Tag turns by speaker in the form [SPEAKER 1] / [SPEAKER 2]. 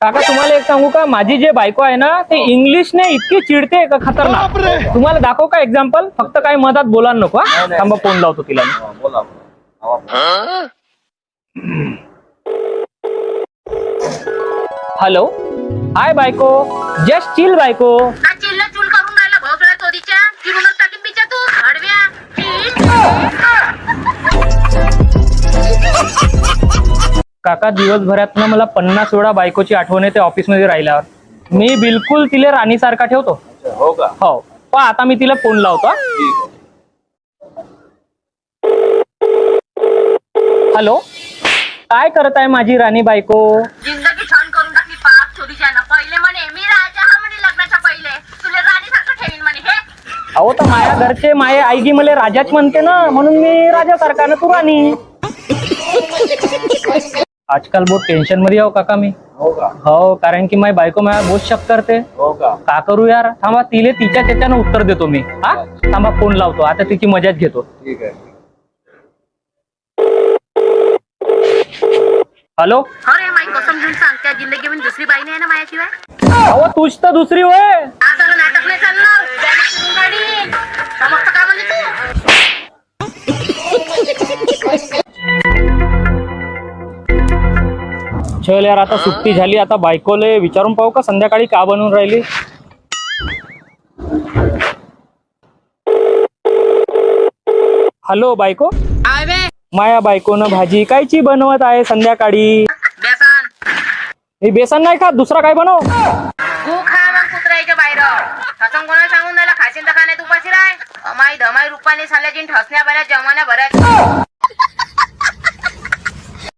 [SPEAKER 1] काका तुम्हाला एक सांगू का? माझी जे बायको आहे ना ते इंग्लिशने इतकी चिडते का खतरनाक? तुम्हाला दाखव का एक्झाम्पल फक्त काही मधात बोला नको हा? थांबा फोन लावतो तिला हॅलो. हाय बायको. जस्ट चिल बायको. काका दिवसभरात ना मला पन्नास वेळा बायकोची आठवण येते ऑफिसमध्ये राहिल्यावर. मी बिलकुल तिला राणीसारखा ठेवतो.
[SPEAKER 2] हो का?
[SPEAKER 1] हो. पण आता मी तिला फोन लावतो हॅलो? काय करत आहे माझी राणी बायको?
[SPEAKER 3] जिंदगी छान करून टाकली पाप चोरीच्या ना पहिले म्हणे मी राजा हा म्हणे लग्नाच्या पहिले. तुला राणीसारखं ठेवीन म्हणे हे.
[SPEAKER 1] अहो तर माया घरचे माये आईगी मला राजाच म्हणते ना म्हणून मी राजासारखा ना तू राणी. आजकाल बहुत टेन्शनमध्ये आहो काका मी.
[SPEAKER 2] हो का?
[SPEAKER 1] हो कारण की माझी बायको माझ्या बहुत शक करते.
[SPEAKER 2] हो का?
[SPEAKER 1] का करू यार? थांबा तिले तिच्या त्याच्यानं उत्तर देतो मी. हा? थांबा फोन लावतो. आता तिची मजाच घेतो.
[SPEAKER 2] ठीक आहे.
[SPEAKER 1] हॅलो?
[SPEAKER 3] अरे माई कसम घेऊन सांग त्या जिंदगी मध्ये दुसरी बाई नाही ना मायाशिवाय?
[SPEAKER 1] अहो तूच तर दुसरी होय.
[SPEAKER 3] आता नाटक नाही चालणार. त्याने चिरून काढीन समजतं का म्हणजे तू.
[SPEAKER 1] चल यार आता सुट्टी झाली आता बायकोले विचारून पाहू का संध्याकाळी का बनवून राहिली? हॅलो बायको? माया बायकोनं भाजी कायची बनवत आहे संध्याकाळी?
[SPEAKER 3] बेसन
[SPEAKER 1] मी बेसन नाही खात दुसरा काय बनव?
[SPEAKER 3] तू खा मग कुत्र्याच्या बाहेर. हसन कोणाला सांगून द्यायला खाशील तर खाण्यात उपाशी राय माई धमाई रुपाने साल्याची ठसण्या बऱ्याच जमान्या बऱ्याच